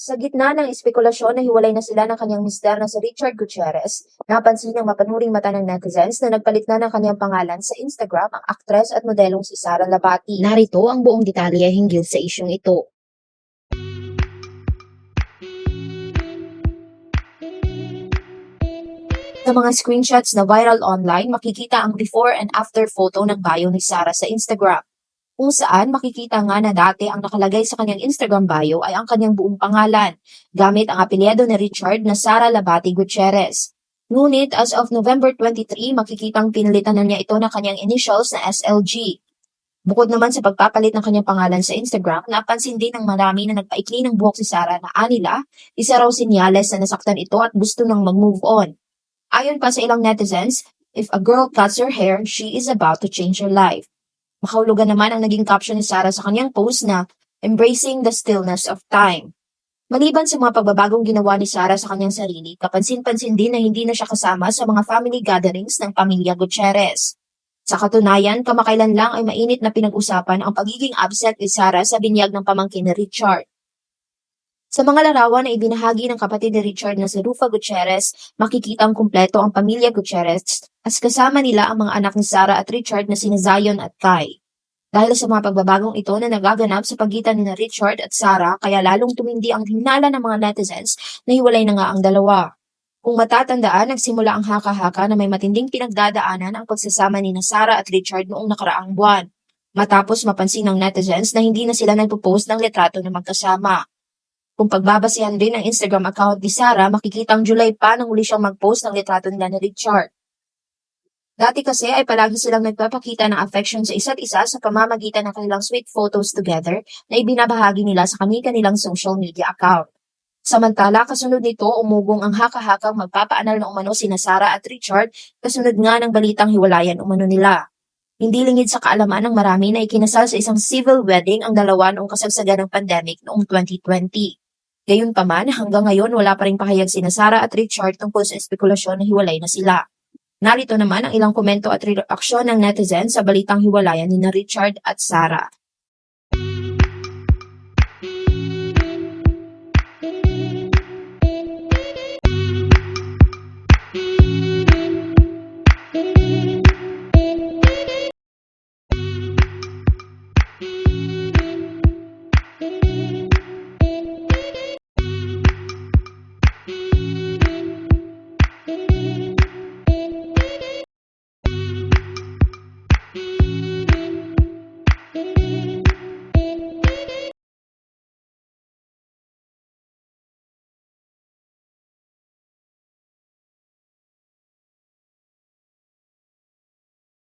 Sa gitna ng espekulasyon na hiwalay na sila ng kanyang mister na si Richard Gutierrez, napansin ng mapanuring mata ng netizens na nagpalit na ng kanyang pangalan sa Instagram ang aktres at modelong si Sara Labati. Narito ang buong detalye hinggil sa isyong ito. Sa mga screenshots na viral online, makikita ang before and after photo ng bio ni Sara sa Instagram. Kung saan makikita nga na dati ang nakalagay sa kanyang Instagram bio ay ang kanyang buong pangalan, gamit ang apelyido ni Richard na Sara Labati Gutierrez. Ngunit as of November 23, makikitang pinalitan na niya ito ng kanyang initials na SLG. Bukod naman sa pagpapalit ng kanyang pangalan sa Instagram, napansin din ng marami na nagpaikli ng buhok si Sara na anila, isa raw sinyales na nasaktan ito at gusto nang mag-move on. Ayon pa sa ilang netizens, if a girl cuts her hair, she is about to change her life. Makahulugan naman ang naging caption ni Sarah sa kanyang post na Embracing the Stillness of Time. Maliban sa mga pagbabagong ginawa ni Sarah sa kanyang sarili, kapansin-pansin din na hindi na siya kasama sa mga family gatherings ng pamilya Gutierrez. Sa katunayan, kamakailan lang ay mainit na pinag-usapan ang pagiging absent ni Sarah sa binyag ng pamangkin ni Richard. Sa mga larawan na ibinahagi ng kapatid ni Richard na si Rufa Gutierrez, makikita ang kumpleto ang pamilya Gutierrez as kasama nila ang mga anak ni Sarah at Richard na sina Zion at Kai. Dahil sa mga pagbabagong ito na nagaganap sa pagitan ni Richard at Sarah, kaya lalong tumindi ang hinala ng mga netizens na hiwalay na nga ang dalawa. Kung matatandaan, nagsimula ang haka-haka na may matinding pinagdadaanan ang pagsasama ni na Sarah at Richard noong nakaraang buwan. Matapos mapansin ng netizens na hindi na sila nagpo-post ng litrato na magkasama. Kung pagbabasihan din ang Instagram account ni Sarah, makikitang July pa nang uli siyang mag-post ng litrato nila ni Richard. Dati kasi ay palagi silang nagpapakita ng affection sa isa't isa sa pamamagitan ng kanilang sweet photos together na ibinabahagi nila sa kani-kanilang social media account. Samantala, kasunod nito, umugong ang haka-hakang magpapaanal na umano sina Sarah at Richard kasunod nga ng balitang hiwalayan umano nila. Hindi lingid sa kaalaman ng marami na ikinasal sa isang civil wedding ang dalawa noong kasagsagan ng pandemic noong 2020. Gayunpaman, hanggang ngayon wala pa rin pahayag sina Sarah at Richard tungkol sa espekulasyon na hiwalay na sila. Narito naman ang ilang komento at reaksyon ng netizens sa balitang hiwalayan ni na Richard at Sarah.